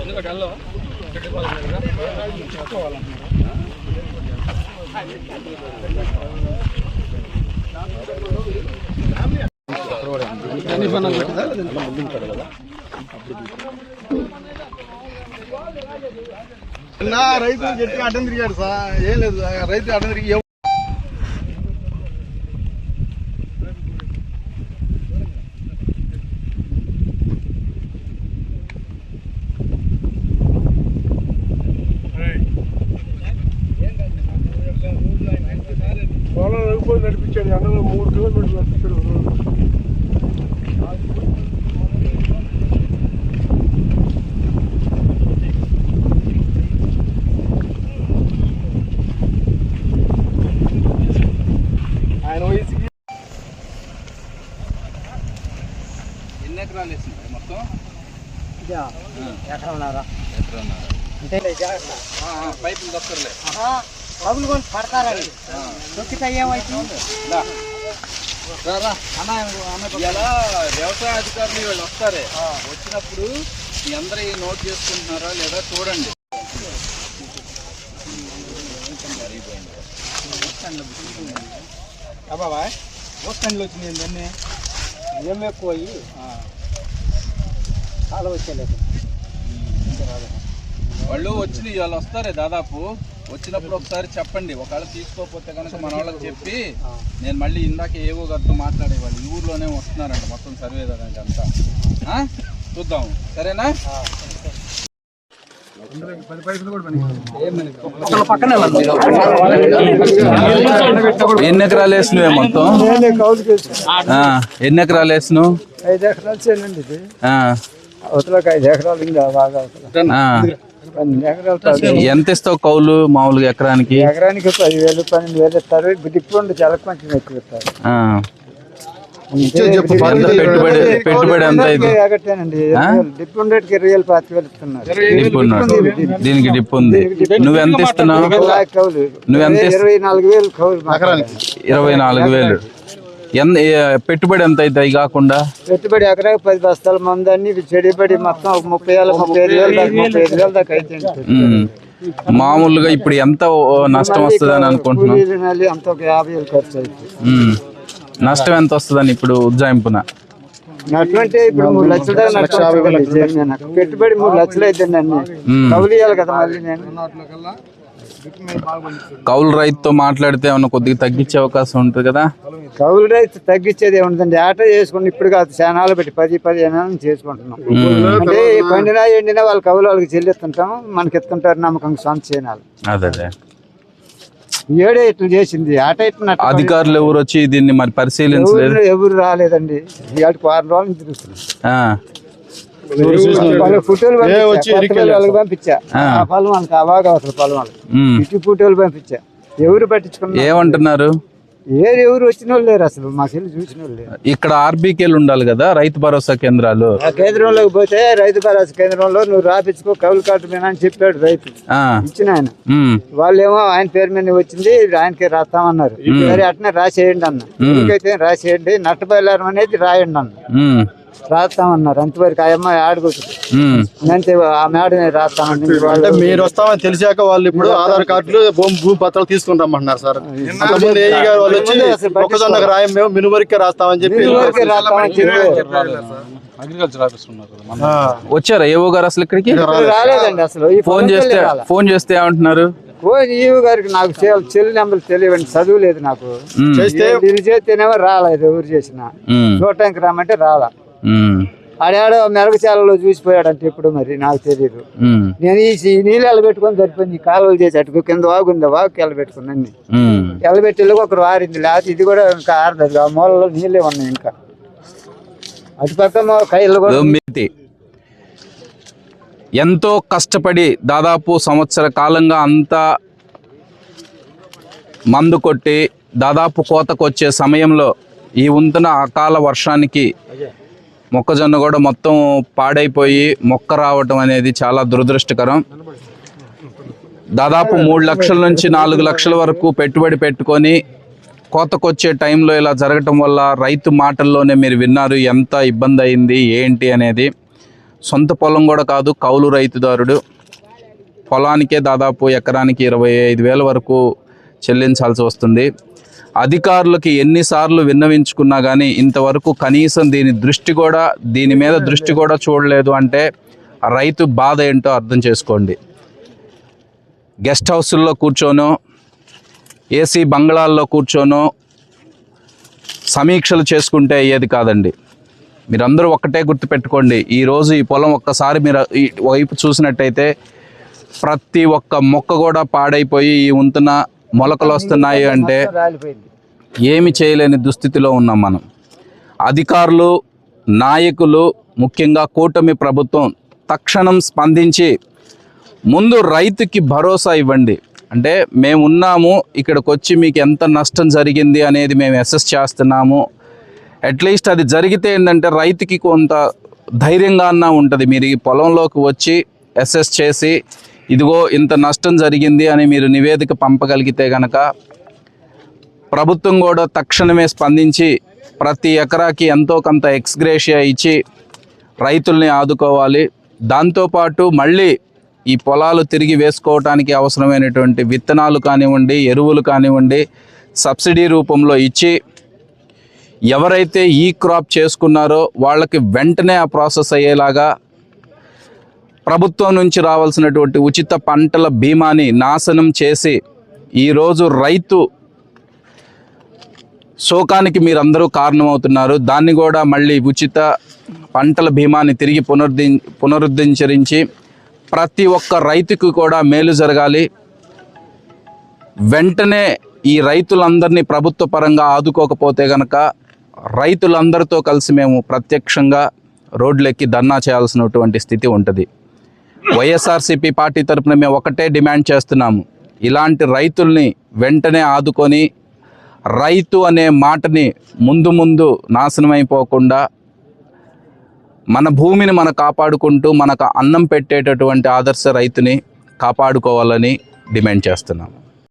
ఎందుకంటే అల్లో గడ్డి పాలు కదా రైతు గట్టిగా అడ్డం తిరిగాడు సార్ ఏం లేదు ఆ రైతు అడ్డం తిరిగి నడిపించాడు ఎండలో మూడు కిలోమీటర్లు నడిపించాడు ఆయన వయసుకి ఎన్ని ఎకరాలు వేసింది మొత్తం? ఎకరన్నారా. ఎకరన్నర. అంటే పైపులు దక్కర్లే పగులు కొని పడతారండి తొక్కితే ఇలా వ్యవసాయ అధికారులు వీళ్ళు వస్తారే. వచ్చినప్పుడు మీ అందరూ నోట్ చేసుకుంటున్నారా లేదా చూడండి. బాబాయ్ పోస్టండ్లు వచ్చినాయి ఇవన్నీ ఏం ఎక్కువ చాలా వచ్చేలేదు వాళ్ళు వచ్చి వాళ్ళు వస్తారే దాదాపు. వచ్చినప్పుడు ఒకసారి చెప్పండి. ఒకవేళ తీసుకోకపోతే కనుక మన వాళ్ళకి చెప్పి నేను మళ్ళీ ఇందాక ఏవో గారితో మాట్లాడేవాళ్ళు. ఈ ఊర్లోనే వస్తున్నారంట మొత్తం సర్వే దానికి అంతా ఆ? చూద్దాం. సరేనా? పది పైసలు కూడా పని ఎన్ని ఎకరాలు వేసినవే మొత్తం? ఎన్ని ఎకరాలు వేసినావు? ఐదు ఎకరాలు చేయండి అవతలకు ఐదు ఎకరాలు ఇంకా బాగా ఎంత ఇస్తావు కౌలు మామూలుగా ఎకరానికి? ఎకరానికి పదివేలు పన్నెండు వేలు ఇస్తారు. డిప్పు చాలా కొంచెం ఎక్కువ ఇస్తారు. ఎంత పెట్టుబడి పెట్టుబడి ఎంత ఇది దీనికి డిప్ ఉంది. నువ్వెంత ఇస్తున్నావు? లాక్ కౌలు నువ్వెంత ఇస్త- ఇరవై నాలుగు వేలు. ఎంత పెట్టుబడి ఎంత అవుతాయి కాకుండా పెట్టుబడి ఎకరాకి పది బస్తాల మంది అన్ని చెడిబడి మొత్తం ఒక ముప్పై వేల ముప్పై ఐదు వేలు దాకా ముప్పై ఐదు వేలు దాకా అయితే. మామూలుగా ఇప్పుడు ఎంత నష్టం ఖర్చు అవుతుంది ఉమ్. నష్టం ఎంత వస్తుందని ఇప్పుడు ఉజ్జాయింపున అటువంటి ఇప్పుడు మూడు లక్షల నాకు. పెట్టుబడి మూడు లక్షలు. కౌలు ఇవ్వాలి కదా మళ్ళీ నేను కౌలు రైతుతో మాట్లాడితే ఏమన్నా కొద్దిగా తగ్గించే అవకాశం ఉంటుంది కదా? కౌలు రైతు తగ్గించేది ఏముంటుందండి ఆట చేసుకుని ఇప్పుడు కాదు శానాలు పెట్టి పది పదిహేను చేసుకుంటున్నాం. అంటే పండినా ఎండినా వాళ్ళ కౌలు వాళ్ళకి చెల్లిస్తుంటాం మనకి ఎత్తుంటారు నమ్మకం సొంత చేయనాలు అదే ఏడే ఇట్లా చేసింది ఆట ఇట్లా అధికారులు ఎవరు వచ్చి దీన్ని మరి పరిశీలించలేదు? ఎవరు రాలేదండి. ఇవాళ వారం రోజులు తిరుగుతున్నాం ఫోటోలు పంపించా. వాళ్ళకి ఆ. ఆ పొలం వాళ్ళకి అవాగా అసలు పొలం వాళ్ళకి ఉమ్. ఇటు ఫోటోలు పంపించా. ఎవరు పట్టించుకున్నారు? ఏమంటున్నారు? ఏరు ఎవరు వచ్చిన వాళ్ళు లేరు అసలు. మాకు వెళ్ళి చూసిన వాళ్ళు. లేరు ఇక్కడ ఆర్బీకేలు ఉండాలి కదా రైతు భరోసా కేంద్రాలు. ఆ కేంద్రంలోకి పోతే రైతు భరోసా కేంద్రంలో నువ్వు రాపించుకో కౌలు కార్డు మీద అని చెప్పాడు రైతు. ఆ, ఇచ్చిన ఆయన. ఉమ్, వాళ్ళేమో ఆయన పేరు మీద వచ్చింది ఆయనకి రాస్తామన్నారు. సరే అట్నే రాసేయండి అన్న. ఎందుకైతే రాసేయండి నట్టబయలారం అనేది రాయండి అన్న. ఉమ్, రాస్తామన్నారు. అంతవరకు ఆ అమ్మాయి. అంతే ఆ మేడని రాస్తామని అంటే మీరు వస్తామని తెలిసాక వాళ్ళు ఇప్పుడు ఆధార్ కార్డులు భూమి భూమి పత్రాలు తీసుకుని రమ్మంటున్నారు సార్ అంతకుముందు ఏఈ గారు వాళ్ళు వచ్చి మొక్కజొన్నకు రాయం మేము మినువరికి రాస్తామని చెప్పి. వచ్చారా ఏవో గారు అసలు ఇక్కడికి? రాలేదండి అసలు. ఈ ఫోన్ చేస్తే. ఫోన్ చేస్తే ఏమంటున్నారు? ఈవు గారికి నాకు చెల్లి నెంబర్ తెలియవండి చదువు లేదు నాకు చేస్తేనేమో రాలేదు ఎవరు చేసినా. చూడటానికి రామంటే రాలా. ఆడాడో మెరగచాలలో చూసిపోయాడంటే ఇప్పుడు మరి? నాకు తెలియదు నేను ఈ నీళ్ళు ఎలబెట్టుకొని సరిపోయింది. ఈ కాలువలు చేసి అటుకు కింద వాగుంది వాగుకి ఉమ్. ఎలబెట్టి ఒకరు వారింది. లేకపోతే ఇది కూడా ఇంకా ఆరదు ఆ మూలలో నీళ్ళే ఉన్నాయి ఇంకా. అటు పక్క మా కైళ్ళు కూడా ఎంతో కష్టపడి దాదాపు సంవత్సర కాలంగా అంతా మందు కొట్టి దాదాపు కోతకు వచ్చే సమయంలో ఈ వంతున అకాల వర్షానికి మొక్కజొన్న కూడా మొత్తం పాడైపోయి మొక్క రావటం అనేది చాలా దురదృష్టకరం. దాదాపు మూడు లక్షల నుంచి నాలుగు లక్షల వరకు పెట్టుబడి పెట్టుకొని కోతకొచ్చే టైంలో ఇలా జరగటం వల్ల రైతు మాటల్లోనే మీరు విన్నారు ఎంత ఇబ్బంది అయింది ఏంటి అనేది. సొంత పొలం కూడా కాదు కౌలు రైతుదారుడు. పొలానికే దాదాపు ఎకరానికి ఇరవై ఐదు వేల వరకు చెల్లించాల్సి వస్తుంది. అధికారులకి ఎన్నిసార్లు విన్నవించుకున్నా కానీ ఇంతవరకు కనీసం దీని దృష్టి కూడా దీని మీద దృష్టి కూడా చూడలేదు అంటే రైతు బాధ ఏంటో అర్థం చేసుకోండి. గెస్ట్ హౌసుల్లో కూర్చోనో ఏసీ బంగ్లాల్లో కూర్చోనో సమీక్షలు చేసుకుంటే అయ్యేది కాదండి. మీరందరూ ఒక్కటే గుర్తుపెట్టుకోండి ఈరోజు ఈ పొలం ఒక్కసారి మీరు ఈ వైపు చూసినట్టయితే ప్రతి ఒక్క మొక్క కూడా పాడైపోయి ఈ ఉంతున మొలకలు వస్తున్నాయి అంటే ఏమి చేయలేని దుస్థితిలో ఉన్నాం మనం. అధికారులు నాయకులు ముఖ్యంగా కూటమి ప్రభుత్వం తక్షణం స్పందించి ముందు రైతుకి భరోసా ఇవ్వండి. అంటే మేము ఉన్నాము ఇక్కడికి వచ్చి మీకు ఎంత నష్టం జరిగింది అనేది మేము అసెస్ చేస్తున్నాము. అట్లీస్ట్ అది జరిగితే ఏంటంటే రైతుకి కొంత ధైర్యంగా అన్న ఉంటుంది. మీరు ఈ పొలంలోకి వచ్చి అసెస్ చేసి ఇదిగో ఇంత నష్టం జరిగింది అని మీరు నివేదిక పంపగలిగితే గనక ప్రభుత్వం కూడా తక్షణమే స్పందించి ప్రతి ఎకరాకి ఎంతో కొంత ఎక్స్గ్రేషియా ఇచ్చి రైతుల్ని ఆదుకోవాలి. దాంతోపాటు మళ్ళీ ఈ పొలాలు తిరిగి వేసుకోవటానికి అవసరమైనటువంటి విత్తనాలు కానివ్వండి ఎరువులు కానివ్వండి సబ్సిడీ రూపంలో ఇచ్చి ఎవరైతే ఈ క్రాప్ చేసుకున్నారో వాళ్ళకి వెంటనే ఆ ప్రాసెస్ అయ్యేలాగా ప్రభుత్వం నుంచి రావాల్సినటువంటి ఉచిత పంటల బీమాని నాశనం చేసి ఈరోజు రైతు శోకానికి మీరందరూ కారణమవుతున్నారు. దాన్ని కూడా మళ్ళీ ఉచిత పంటల బీమాని తిరిగి పునరుద్ధి పునరుద్ధరించరించి ప్రతి ఒక్క రైతుకు కూడా మేలు జరగాలి. వెంటనే ఈ రైతులందరినీ ప్రభుత్వ పరంగా ఆదుకోకపోతే గనక రైతులందరితో కలిసి మేము ప్రత్యక్షంగా రోడ్లెక్కి ధర్నా చేయాల్సినటువంటి స్థితి ఉంటుంది. వైఎస్ఆర్సీపీ పార్టీ తరపున మేము ఒకటే డిమాండ్ చేస్తున్నాము. ఇలాంటి రైతుల్ని వెంటనే ఆదుకొని రైతు అనే మాటని ముందు ముందు నాశనం అయిపోకుండా మన భూమిని మనం కాపాడుకుంటూ మనకు అన్నం పెట్టేటటువంటి ఆదర్శ రైతుని కాపాడుకోవాలని డిమాండ్ చేస్తున్నాం